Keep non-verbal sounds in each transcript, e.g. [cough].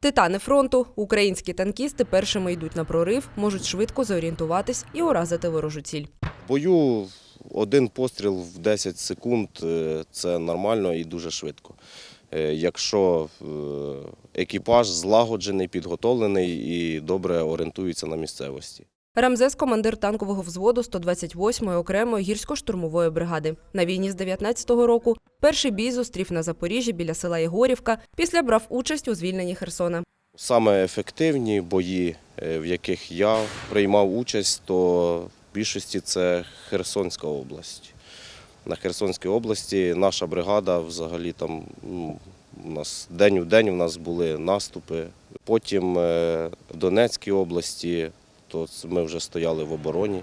Титани фронту, українські танкісти першими йдуть на прорив, можуть швидко зорієнтуватись і уразити ворожу ціль. Бою один постріл в 10 секунд е, це нормально і дуже швидко. Е, Якщо е, екіпаж злагоджений, підготовлений і добре орієнтується на місцевості. Рамзес командир танкового взводу 128-ї окремої гірсько-штурмової бригади. На війні з 19-го року перший бій зустрів на Запоріжжі біля села Єгорівка. Після брав участь у звільненні Херсона. Саме ефективні бої, е, в яких я приймав участь, то в більшості це Херсонська область. На Херсонській області наша бригада взагалі там ну, у нас день у день у нас були наступи. Потім е, в Донецькій області, то ми вже стояли в обороні,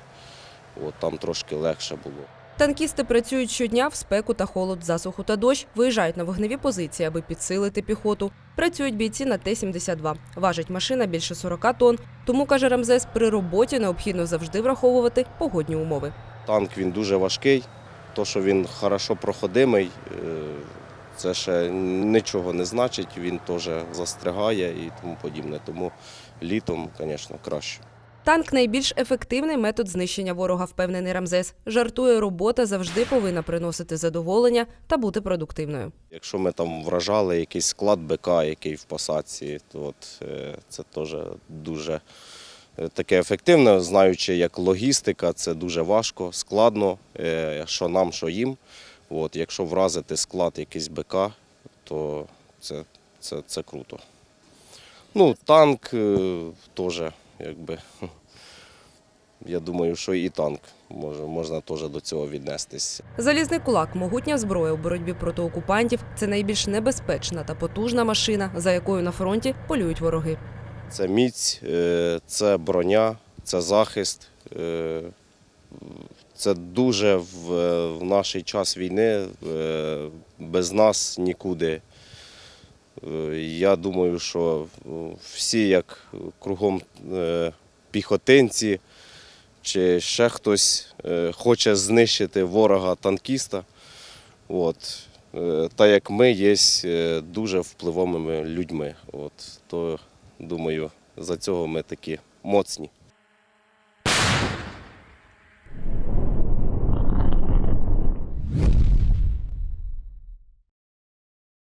от, там трошки легше було. Танкісти працюють щодня в спеку та холод, засуху та дощ, виїжджають на вогневі позиції, аби підсилити піхоту. Працюють бійці на Т-72. Важить машина більше 40 тонн. Тому, каже Рамзес, при роботі необхідно завжди враховувати погодні умови. Танк він дуже важкий, то, що він хорошо проходимий, е, це ще нічого не значить, він теж застрягає і тому подібне. Тому літом, звісно, краще. Танк найбільш ефективний метод знищення ворога, впевнений Рамзес. Жартує, робота завжди повинна приносити задоволення та бути продуктивною. Якщо ми там вражали якийсь склад БК, який в посадці, то от, е, це теж дуже е, таке ефективне, знаючи, як логістика, це дуже важко, складно, е, що нам, що їм. От, якщо вразити склад якийсь БК, то це, це, це круто. Ну, танк теж, якби. [laughs] Я думаю, що і танк може, можна теж до цього віднестись. Залізний кулак, могутня зброя у боротьбі проти окупантів. Це найбільш небезпечна та потужна машина, за якою на фронті полюють вороги. Це міць, е, це броня, це захист. е, Це дуже в, в наш час війни е, без нас нікуди. Я думаю, що е, всі, як кругом е, піхотинці, чи ще хтось е, хоче знищити ворога танкіста. От. Е, Та як ми є дуже впливовими людьми. От. То думаю, за цього ми такі моцні.